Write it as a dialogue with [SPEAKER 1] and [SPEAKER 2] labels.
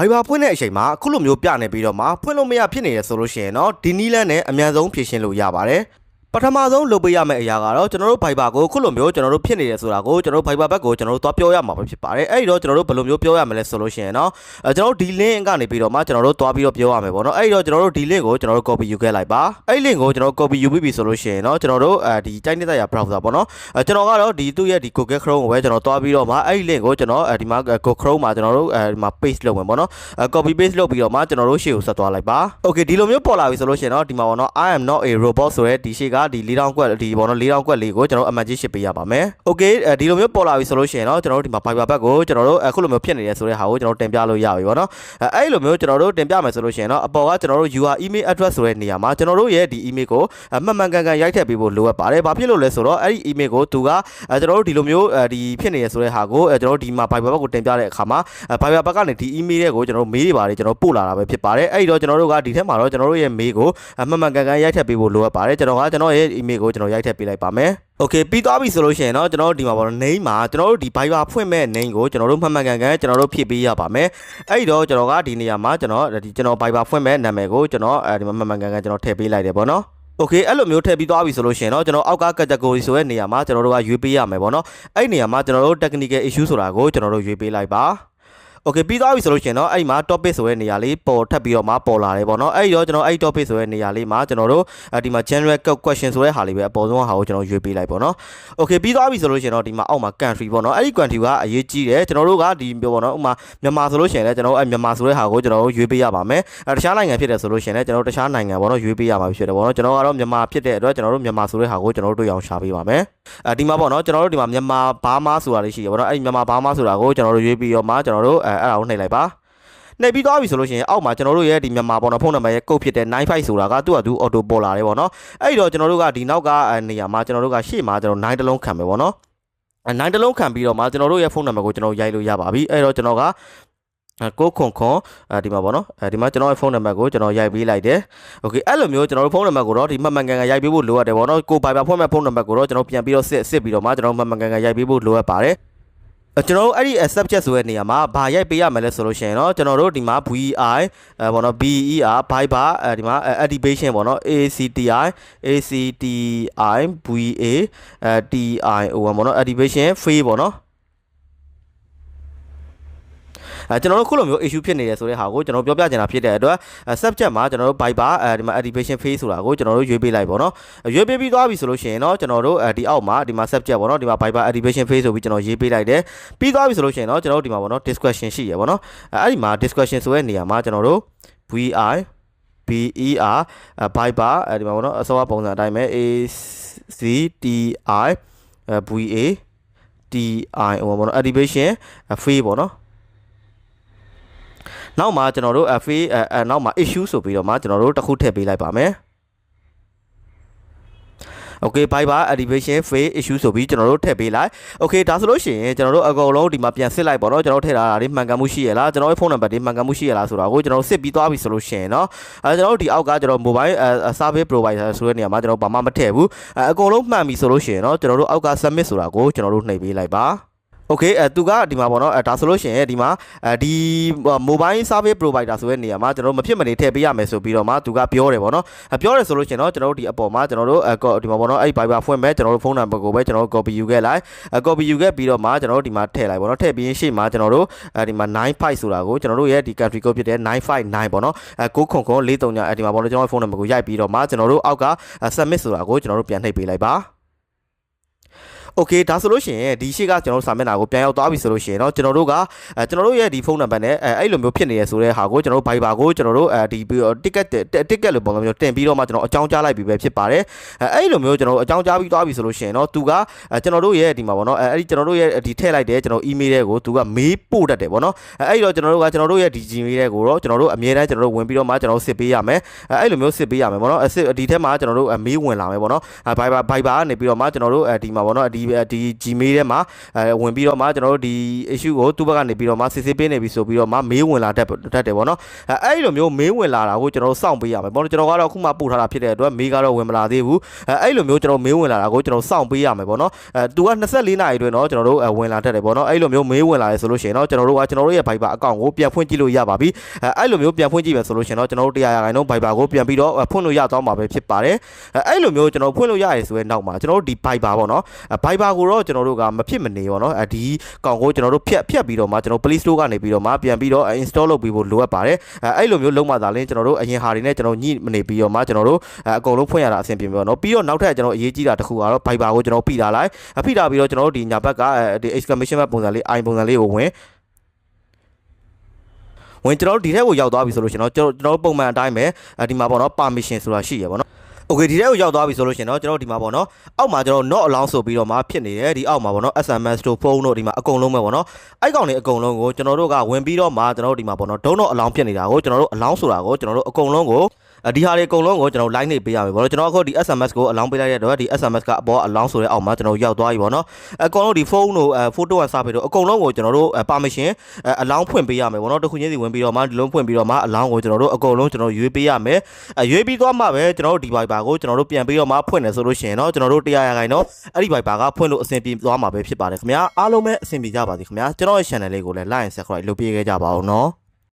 [SPEAKER 1] ဘိုင်ဘာဖွင့်တဲ့အချိန်မှာအခုလိုမျိုးပြနေပြီးတော့မှဖွင့်လို့မရဖြစ်နေရဆိုလို့ရှိရင်တော့ဒီနီးလန်းနဲ့အမြန်ဆုံးဖြည့်ရှင်းလို့ရပါတယ် ပထမဆုံးလုပ်ပေးရမယ့်အရာကတော့ကျွန်တော်တို့ Viber ကိုခုလိုမျိုးကျွန်တော်တို့ဖြစ်နေတယ်ဆိုတာကိုကျွန်တော်တို့ Viber ဘက်ကိုကျွန်တော်တို့သွားပြောရမှာပဲဖြစ်ပါတယ်အဲ့ဒီတော့ကျွန်တော်တို့ဘယ်လိုမျိုးပြောရမလဲဆိုလို့ရှိရင်တော့အဲကျွန်တော်တို့ဒီ link ကနေပြီးတော့မှကျွန်တော်တို့သွားပြီးတော့ပြောရမယ်ပေါ့နော်အဲ့ဒီတော့ကျွန်တော်တို့ဒီ link ကိုကျွန်တော်တို့ copy ယူခဲ့လိုက်ပါအဲ့ဒီ link ကိုကျွန်တော်တို့ copy ယူပြီးပြီဆိုလို့ရှိရင်တော့ကျွန်တော်တို့အဲဒီတိုက်နေတဲ့ရ browser ပေါ့နော်အဲကျွန်တော်ကတော့ဒီသူ့ရဲ့ဒီ Google Chrome ကိုပဲကျွန်တော်သွားပြီးတော့မှအဲ့ဒီ link ကိုကျွန်တော်အဲဒီမှာ Google Chrome မှာကျွန်တော်တို့အဲဒီမှာ paste လုပ်မယ်ပေါ့နော်အဲ copy paste လုပ်ပြီးတော့မှကျွန်တော်တို့ရှေ့ကိုဆက်သွားလိုက်ပါ okay ဒီလိုမျိုးပေါ်လာပြီဆိုလို့ရှိရင်တော့ဒီမှာပေါ့နော် I am not a robot ဆိုရဲဒီရှေ့ကဒီ၄000ကွက်ဒီပေါ့နော်၄000ကွက်လေးကိုကျွန်တော်အမှန်ကြီးရှစ်ပေးရပါမယ် okay အဲဒီလိုမျိုးပေါ်လာပြီဆိုလို့ရှိရင်တော့ကျွန်တော်တို့ဒီမှာ Viber ဘက်ကိုကျွန်တော်တို့အခုလိုမျိုးဖြစ်နေတယ်ဆိုတဲ့ဟာကိုကျွန်တော်တင်ပြလို့ရပြီပေါ့နော်အဲအဲ့လိုမျိုးကျွန်တော်တို့တင်ပြမယ်ဆိုလို့ရှိရင်တော့အပေါ်ကကျွန်တော်တို့ UR email address ဆိုတဲ့နေရာမှာကျွန်တော်တို့ရဲ့ဒီ email ကိုမှန်မှန်ကန်ကန်ရိုက်ထည့်ပေးဖို့လိုအပ်ပါတယ်ဘာဖြစ်လို့လဲဆိုတော့အဲ့ဒီ email ကိုသူကအဲကျွန်တော်တို့ဒီလိုမျိုးဒီဖြစ်နေရဆိုတဲ့ဟာကိုအဲကျွန်တော်တို့ဒီမှာ Viber ဘက်ကိုတင်ပြတဲ့အခါမှာ Viber ဘက်ကနေဒီ email ရဲ့ကိုကျွန်တော်တို့မေးတွေပါတယ်ကျွန်တော်ပို့လာတာပဲဖြစ်ပါတယ်အဲ့ဒီတော့ကျွန်တော်တို့ကဒီထက်မှာတော့ကျွန်တော်တို့ရဲ့ mail ကိုမှန်မှန်ကန်ကန်ရိုက်ထည့်ပေးဖို့လိုအပ်ပါတယ်ကျွန်တော်ကကျွန်တော်တော်ရဲ့ email ကိုကျွန်တော်ရိုက်ထည့်ပေးလိုက်ပါမယ်။ Okay ပြီးသွားပြီဆိုလို့ရှိရင်တော့ကျွန်တော်တို့ဒီမှာပေါ့နော် name မှာကျွန်တော်တို့ဒီ Viber ဖွင့်မဲ့ name ကိုကျွန်တော်တို့မှတ်မှတ်ကန်ကန်ကျွန်တော်တို့ဖြည့်ပေးရပါမယ်။အဲ့တော့ကျွန်တော်ကဒီနေရာမှာကျွန်တော်ဒီကျွန်တော် Viber ဖွင့်မဲ့နာမည်ကိုကျွန်တော်အဲဒီမှာမှတ်မှတ်ကန်ကန်ကျွန်တော်ထည့်ပေးလိုက်တယ်ပေါ့နော်။ okay အဲ့လိုမျိုးထည့်ပြီးသွားပြီဆိုလို့ရှိရင်တော့ကျွန်တော်အောက်က category ဆိုတဲ့နေရာမှာကျွန်တော်တို့ကရွေးပေးရမယ်ပေါ့နော်အဲ့နေရာမှာကျွန်တော်တို့ technical issue ဆိုတာကိုကျွန်တော်တို့ရွေးပေးလိုက်ပါ โอเคပြီးသွားပြီဆိုလို့ရှိရင်တော့အဲ့မှာ topic ဆိုတဲ့နေရာလေးပေါ်ထပ်ပြီးတော့မှပေါ်လာတယ်ပေါ့နော်အဲ့ဒီတော့ကျွန်တော်အဲ့ topic ဆိုတဲ့နေရာလေးမှာကျွန်တော်တို့ဒီမှာ general question ဆိုတဲ့ဟာလေးပဲအပေါ်ဆုံးဟာကိုကျွန်တော်ရွေးပေးလိုက်ပေါ့နော်โอเคပြီးသွားပြီဆိုလို့ရှိရင်တော့ဒီမှာအောက်မှာ country ပေါ့နော်အဲ့ဒီ country ကအရေးကြီးတယ်ကျွန်တော်တို့ကဒီပြောပေါ့နော်ဥမာမြန်မာဆိုလို့ရှိရင်လည်းကျွန်တော်အဲ့မြန်မာဆိုတဲ့ဟာကိုကျွန်တော်တို့ရွေးပေးရပါမယ်အဲတခြားနိုင်ငံဖြစ်တယ်ဆိုလို့ရှိရင်လည်းကျွန်တော်တို့တခြားနိုင်ငံပေါ့နော်ရွေးပေးရမှာဖြစ်တယ်ပေါ့နော်ကျွန်တော်ကတော့မြန်မာဖြစ်တဲ့အတွက်ကျွန်တော်တို့မြန်မာဆိုတဲ့ဟာကိုကျွန်တော်တို့တွေ့အောင်ရှာပေးပါမယ် အဲဒီမှာပေါ့နော်ကျွန်တော်တို့ဒီမှာမြန်မာဘားမားဆိုတာလေးရှိရပေါ့နော်အဲ့ဒီမြန်မာဘားမားဆိုတာကိုကျွန်တော်တို့ရွေးပြီးတော့မှကျွန်တော်တို့အဲအဲ့ဒါကိုနှိပ်လိုက်ပါနှိပ်ပြီးသွားပြီဆိုလို့ရှိရင်အောက်မှာကျွန်တော်တို့ရဲ့ဒီမြန်မာပေါ်တော့ဖုန်းနံပါတ်ရဲ့ကုတ်ဖြစ်တဲ့95ဆိုတာကသူ့အတူ auto ပေါ်လာတယ်ပေါ့နော်အဲ့ဒီတော့ကျွန်တော်တို့ကဒီနောက်ကနေရာမှာကျွန်တော်တို့ကရှေ့မှာကျွန်တော်9တလုံးခံမယ်ပေါ့နော်အဲ9တလုံးခံပြီးတော့မှကျွန်တော်တို့ရဲ့ဖုန်းနံပါတ်ကိုကျွန်တော်ရိုက်လို့ရပါပြီအဲ့တော့ကျွန်တော်က ကိုခွန်ခွန်အဲဒီမှာပေါ့နော်အဲဒီမှာကျွန်တော်ရဲ့ဖုန်းနံပါတ်ကိုကျွန်တော်ရိုက်ပေးလိုက်တယ်။ Okay အဲ့လိုမျိုးကျွန်တော်တို့ဖုန်းနံပါတ်ကိုတော့ဒီမှတ်မှန်ကန်ကန်ရိုက်ပေးဖို့လိုအပ်တယ်ပေါ့နော်။ကို Viber ဖွင့်မဲ့ဖုန်းနံပါတ်ကိုတော့ကျွန်တော်ပြန်ပြီးတော့စစ်စစ်ပြီးတော့မှကျွန်တော်မှတ်မှန်ကန်ကန်ရိုက်ပေးဖို့လိုအပ်ပါတယ်။ကျွန်တော်တို့အဲ့ဒီ subject ဆိုတဲ့နေရာမှာဘာရိုက်ပေးရမလဲဆိုလို့ရှိရင်တော့ကျွန်တော်တို့ဒီမှာ VI အဲပေါ့နော် BER Viber အဲဒီမှာ activation ပေါ့နော် ACTI ACTI VA အဲ TI ဟိုပေါ့နော် activation free ပေါ့နော် အဲကျွန်တော်တို့ခုလိုမျိုး issue ဖြစ်နေတယ်ဆိုတဲ့ဟာကိုကျွန်တော်ပြောပြချင်တာဖြစ်တဲ့အတွက် subject မှာကျွန်တော်တို့ Viber အဲဒီမှာ activation phase ဆိုတာကိုကျွန်တော်တို့ရွေးပေးလိုက်ပေါ့နော်ရွေးပေးပြီးသွားပြီဆိုလို့ရှိရင်တော့ကျွန်တော်တို့ဒီအောက်မှာဒီမှာ subject ပေါ့နော်ဒီမှာ Viber activation phase ဆိုပြီးကျွန်တော်ရေးပေးလိုက်တယ်ပြီးသွားပြီဆိုလို့ရှိရင်တော့ကျွန်တော်တို့ဒီမှာပေါ့နော် discussion ရှိရပေါ့နော်အဲ့ဒီမှာ discussion ဆိုတဲ့နေရာမှာကျွန်တော်တို့ VI BER Viber အဲဒီမှာပေါ့နော်အစောပုံစံအတိုင်းပဲ ACTI VA TI ဟိုပေါ့နော် activation free ပေါ့နော် နောက်မှာကျွန်တော်တို့ FA အဲနောက်မှာ issue ဆိုပြီးတော့မှကျွန်တော်တို့တစ်ခုထည့်ပေးလိုက်ပါမယ် Okay Viber activation phase issue ဆိုပြီးကျွန်တော်တို့ထည့်ပေးလိုက် Okay ဒါဆိုလို့ရှိရင်ကျွန်တော်တို့အကုန်လုံးဒီမှာပြန်စစ်လိုက်ပေါ့နော်ကျွန်တော်ထည့်ထားတာလေးမှန်ကန်မှုရှိရလားကျွန်တော်ရဲ့ဖုန်းနံပါတ်လေးမှန်ကန်မှုရှိရလားဆိုတာကိုကျွန်တော်စစ်ပြီးသွားပြီဆိုလို့ရှိရင်เนาะအဲကျွန်တော်တို့ဒီအောက်ကကျွန်တော် mobile service provider ဆိုတဲ့နေရာမှာကျွန်တော်ဘာမှမထည့်ဘူးအကုန်လုံးမှန်ပြီဆိုလို့ရှိရင်เนาะကျွန်တော်တို့အောက်က submit ဆိုတာကိုကျွန်တော်တို့နှိပ်ပေးလိုက်ပါ โอเคအဲသူကဒီမှာပေါ့နော်အဲဒါဆိုလို့ရှိရင်ဒီမှာအဲဒီ mobile service provider ဆိုတဲ့နေရာမှာကျွန်တော်တို့မဖြစ်မနေထည့်ပေးရမယ်ဆိုပြီးတော့မှသူကပြောတယ်ပေါ့နော်ပြောတယ်ဆိုလို့ရှိရင်တော့ကျွန်တော်တို့ဒီအပေါ်မှာကျွန်တော်တို့ဒီမှာပေါ့နော်အဲ့ Viber ဖွင့်မဲ့ကျွန်တော်တို့ဖုန်းနံပါတ်ကိုပဲကျွန်တော်တို့ copy ယူခဲ့လိုက် copy ယူခဲ့ပြီးတော့မှကျွန်တော်တို့ဒီမှာထည့်လိုက်ပေါ့နော်ထည့်ပြီးရင်ရှေ့မှာကျွန်တော်တို့အဲဒီမှာ95ဆိုတာကိုကျွန်တော်တို့ရဲ့ဒီ country code ဖြစ်တဲ့959ပေါ့နော်အဲ9ခွန်ခွန်43ညအဲဒီမှာပေါ့နော်ကျွန်တော်ဖုန်းနံပါတ်ကိုရိုက်ပြီးတော့မှကျွန်တော်တို့အောက်က submit ဆိုတာကိုကျွန်တော်တို့ပြန်နှိပ်ပေးလိုက်ပါ โอเคဒါဆိုလို့ရှိရင်ဒီရှေ့ကကျွန်တော်တို့စာမျက်နှာကိုပြန်ရောက်သွားပြီဆိုလို့ရှိရင်တော့ကျွန်တော်တို့ကအဲကျွန်တော်တို့ရဲ့ဒီဖုန်းနံပါတ်နဲ့အဲအဲ့လိုမျိုးဖြစ်နေရဆိုတဲ့ဟာကိုကျွန်တော်တို့ Viber ကိုကျွန်တော်တို့အဲဒီ ticket ticket လို့ပုံစံမျိုးတင်ပြီးတော့မှကျွန်တော်အကြောင်းကြားလိုက်ပြီပဲဖြစ်ပါတယ်အဲအဲ့လိုမျိုးကျွန်တော်တို့အကြောင်းကြားပြီးသွားပြီဆိုလို့ရှိရင်တော့သူကကျွန်တော်တို့ရဲ့ဒီမှာပေါ့နော်အဲအဲ့ဒီကျွန်တော်တို့ရဲ့ဒီထည့်လိုက်တဲ့ကျွန်တော် email တွေကိုသူကမေးပို့တတ်တယ်ပေါ့နော်အဲအဲ့ဒီတော့ကျွန်တော်တို့ကကျွန်တော်တို့ရဲ့ဒီ Gmail တွေကိုတော့ကျွန်တော်တို့အမြဲတမ်းကျွန်တော်တို့ဝင်ပြီးတော့မှကျွန်တော်တို့စစ်ပေးရမယ်အဲအဲ့လိုမျိုးစစ်ပေးရမယ်ပေါ့နော်အစစ်ဒီထဲမှာကျွန်တော်တို့မေးဝင်လာမယ်ပေါ့နော် Viber Viber ကနေပြီးတော့မှကျွန်တော်တို့ဒီမှာပေါ့နော်ဒီ ဒီ Gmail ထဲမှာအဲဝင်ပြီးတော့မှကျွန်တော်တို့ဒီ issue ကိုသူ့ဘက်ကနေပြီးတော့မှစစ်ဆေးပေးနေပြီဆိုပြီးတော့မှမေးဝင်လာတတ်တတ်တယ်ပေါ့နော်အဲအဲ့ဒီလိုမျိုးမေးဝင်လာတာကိုကျွန်တော်တို့စောင့်ပေးရမယ်ပေါ့နော်ကျွန်တော်ကတော့အခုမှပို့ထားတာဖြစ်တဲ့အတွက်မေးကတော့ဝင်မလာသေးဘူးအဲအဲ့လိုမျိုးကျွန်တော်မေးဝင်လာတာကိုကျွန်တော်စောင့်ပေးရမယ်ပေါ့နော်အဲသူက24နာရီအတွင်းတော့ကျွန်တော်တို့ဝင်လာတတ်တယ်ပေါ့နော်အဲ့လိုမျိုးမေးဝင်လာရဲဆိုလို့ရှိရင်တော့ကျွန်တော်တို့ကကျွန်တော်တို့ရဲ့ Viber အကောင့်ကိုပြန်ဖွင့်ကြည့်လို့ရပါပြီအဲအဲ့လိုမျိုးပြန်ဖွင့်ကြည့်မယ်ဆိုလို့ရှိရင်တော့ကျွန်တော်တို့တရားရခိုင်တော့ Viber ကိုပြန်ပြီးတော့ဖွင့်လို့ရသွားမှာပဲဖြစ်ပါတယ်အဲအဲ့လိုမျိုးကျွန်တော်ဖွင့်လို့ရရဲဆိုတဲ့နောက်မှာကျွန်တော်တို့ဒီ Viber ပေါ့နော်အဲ Viber ကိုတော့ကျွန်တော်တို့ကမဖြစ်မနေပေါ့နော်အဲဒီကောင်ကိုကျွန်တော်တို့ဖြတ်ဖြတ်ပြီးတော့မှကျွန်တော် Play Store ကနေပြီးတော့မှပြန်ပြီးတော့ install လုပ်ပြီးဖို့လိုအပ်ပါတယ်အဲအဲ့လိုမျိုးလုံးမှသာလင်းကျွန်တော်တို့အရင်ဟာတွေနဲ့ကျွန်တော်ညှိမနေပြီးတော့မှကျွန်တော်တို့အဲအကုန်လုံးဖွင့်ရတာအဆင်ပြေပြီပေါ့နော်ပြီးတော့နောက်ထပ်ကျွန်တော်အရေးကြီးတာတစ်ခုကတော့ Viber ကိုကျွန်တော်ဖိထားလိုက်အဖိထားပြီးတော့ကျွန်တော်တို့ဒီညာဘက်ကအဲဒီ exclamation mark ပုံစံလေး i ပုံစံလေးကိုဝင်ဝင်ကျွန်တော်တို့ဒီထက်ကိုရောက်သွားပြီဆိုလို့ရှိရင်တော့ကျွန်တော်တို့ပုံမှန်အတိုင်းပဲဒီမှာပေါ့နော် permission ဆိုတာရှိရပါတော့ โอเคဒီထဲကိုရောက်သွားပြီဆိုလို့ရှိရင်တော့ကျွန်တော်ဒီမှာပေါ့နော်အောက်မှာကျွန်တော် not allow ဆိုပြီးတော့မှဖြစ်နေတယ်ဒီအောက်မှာပေါ့နော် SMS တို့ phone တို့ဒီမှာအကုန်လုံးပဲပေါ့နော်အဲ့ကောင်တွေအကုန်လုံးကိုကျွန်တော်တို့ကဝင်ပြီးတော့မှကျွန်တော်တို့ဒီမှာပေါ့နော် don't not allow ဖြစ်နေတာကိုကျွန်တော်တို့ allow ဆိုတာကိုကျွန်တော်တို့အကုန်လုံးကို ဒီဟာတွေအကုန်လုံးကိုကျွန်တော် line နေပေးရမယ်ပေါ့နော်ကျွန်တော်အခုဒီ SMS ကို allow ပေးလိုက်တဲ့တော့ဒီ SMS ကအပေါ် allow ဆိုတဲ့အောက်မှာကျွန်တော်ရောက်သွားပြီပေါ့နော်အကုန်လုံးဒီ phone တို့ photo ကစားပြီးတော့အကုန်လုံးကိုကျွန်တော်တို့ permission allow ဖွင့်ပေးရမယ်ပေါ့နော်တစ်ခုချင်းစီဝင်ပြီးတော့မှဒီလုံးဖွင့်ပြီးတော့မှ allow ကိုကျွန်တော်တို့အကုန်လုံးကျွန်တော်ရွေးပေးရမယ်ရွေးပြီးသွားမှပဲကျွန်တော်တို့ဒီ Viber ကိုကျွန်တော်တို့ပြန်ပြီးတော့မှဖွင့်တယ်ဆိုလို့ရှိရင်တော့ကျွန်တော်တို့တရားရခိုင်တော့အဲ့ဒီ Viber ကဖွင့်လို့အဆင်ပြေသွားမှာပဲဖြစ်ပါတယ်ခင်ဗျာအားလုံးပဲအဆင်ပြေကြပါစေခင်ဗျာကျွန်တော်ရဲ့ channel လေးကိုလည်း like and subscribe လုပ်ပေးခဲ့ကြပါဦးနော်